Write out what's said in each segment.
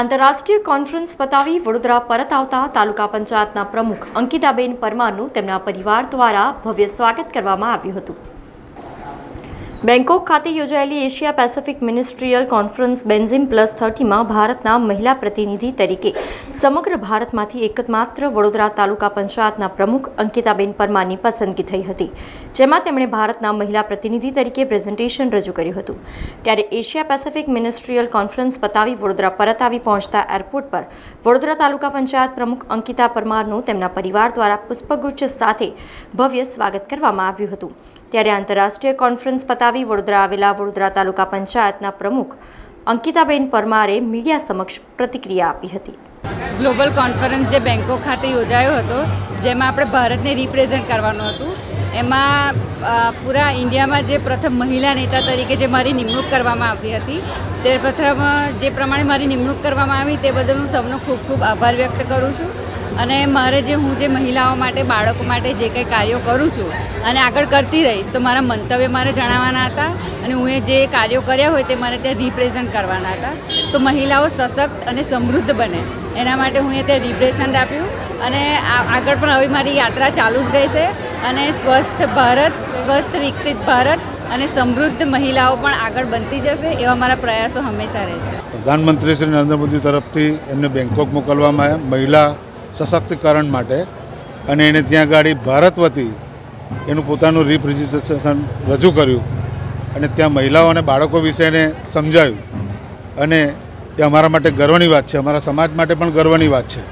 આંતરરાષ્ટ્રીય કોન્ફરન્સ પતાવી વડોદરા પરત આવતા તાલુકા પંચાયતના પ્રમુખ અંકિતાબેન પરમારનું તેમના પરિવાર દ્વારા ભવ્ય સ્વાગત કરવામાં આવ્યું હતું. બેંકોક ખાતે યોજાયેલી Asia Pacific ministerial conference Beijing plus થર્ટીમાં ભારતના મહિલા પ્રતિનિધિ તરીકે સમગ્ર ભારતમાંથી એકમાત્ર વડોદરા તાલુકા પંચાયતના પ્રમુખ અંકિતાબેન પરમારની પસંદગી થઈ હતી, જેમાં તેમણે ભારતના મહિલા પ્રતિનિધિ તરીકે પ્રેઝન્ટેશન રજૂ કર્યું હતું. ત્યારે એશિયા પેસિફિક મિનિસ્ટ્રીયલ કોન્ફરન્સ પતાવી વડોદરા પરત આવી પહોંચતા એરપોર્ટ પર વડોદરા તાલુકા પંચાયત પ્રમુખ અંકિતા પરમારનું તેમના પરિવાર દ્વારા પુષ્પગુચ્છ સાથે ભવ્ય સ્વાગત કરવામાં આવ્યું હતું. ત્યારે આંતરરાષ્ટ્રીય કોન્ફરન્સ પતાવી વડોદરા આવેલા વડોદરા તાલુકા પંચાયતના પ્રમુખ અંકિતાબેન પરમારે મીડિયા સમક્ષ પ્રતિક્રિયા આપી હતી. ગ્લોબલ કોન્ફરન્સ જે બેંકોક ખાતે યોજાયો હતો, જેમાં આપણે ભારતને રિપ્રેઝેન્ટ કરવાનું હતું. એમાં પૂરા ઇન્ડિયામાં જે પ્રથમ મહિલા નેતા તરીકે જે મારી નિમણૂક કરવામાં આવતી હતી, તે પ્રથમ, જે પ્રમાણે મારી નિમણૂક કરવામાં આવી, તે બદલ હું સૌનો ખૂબ ખૂબ આભાર વ્યક્ત કરું છું. અને મારે જે હું જે મહિલાઓ માટે, બાળકો માટે જે કંઈ કાર્યો કરું છું અને આગળ કરતી રહીશ, તો મારા મંતવ્ય મારે જણાવવાના હતા અને હું એ જે કાર્યો કર્યા હોય તે મારે ત્યાં રિપ્રેઝન્ટ કરવાના હતા. તો મહિલાઓ સશક્ત અને સમૃદ્ધ બને. એના માટે હું એ ત્યાં રિપ્રેઝન્ટ આપ્યું અને આગળ પણ હવે મારી યાત્રા ચાલુ જ રહેશે અને સ્વસ્થ ભારત, સ્વસ્થ વિકસિત ભારત અને સમૃદ્ધ મહિલાઓ પણ આગળ બનતી જશે એવા મારા પ્રયાસો હંમેશા રહેશે. પ્રધાનમંત્રી શ્રી નરેન્દ્ર મોદી તરફથી એમને બેંકોક મોકલવામાં આવ્યા. મહિલા સશક્તિકરણ માટે અને એને ત્યાં ગાડી ભારત વતી એનું પોતાનું રિપ્રેઝન્ટેશન રજૂ કર્યું અને ત્યાં મહિલાઓ અને બાળકો વિશે એને સમજાવ્યું અને એ અમારા માટે ગર્વની વાત છે. અમારા સમાજ માટે પણ ગર્વની વાત છે.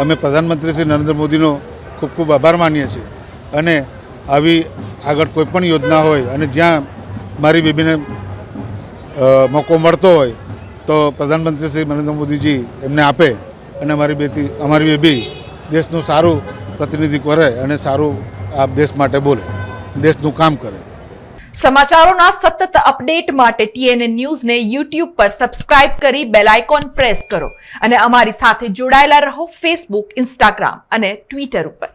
અમે પ્રધાનમંત્રી શ્રી નરેન્દ્ર મોદીનો ખૂબ ખૂબ આભાર માનીએ છીએ. અને આવી આગળ કોઈ પણ યોજના હોય અને જ્યાં મારી બેબીને મોકો મળતો હોય તો પ્રધાનમંત્રી શ્રી નરેન્દ્ર મોદીજી એમને આપે. અને અમારી બેથી અમારી બેબી દેશનું સારું પ્રતિનિધિત્વ કરે અને સારું આ દેશ માટે બોલે, દેશનું કામ કરે. સમાચારોના સતત અપડેટ માટે ટીએનએ ન્યૂઝને યુટ્યુબ પર સબસ્ક્રાઇબ કરી બેલ આઇકોન પ્રેસ કરો અને અમારી સાથે જોડાયેલા રહો ફેસબુક, ઇન્સ્ટાગ્રામ અને ટ્વિટર ઉપર.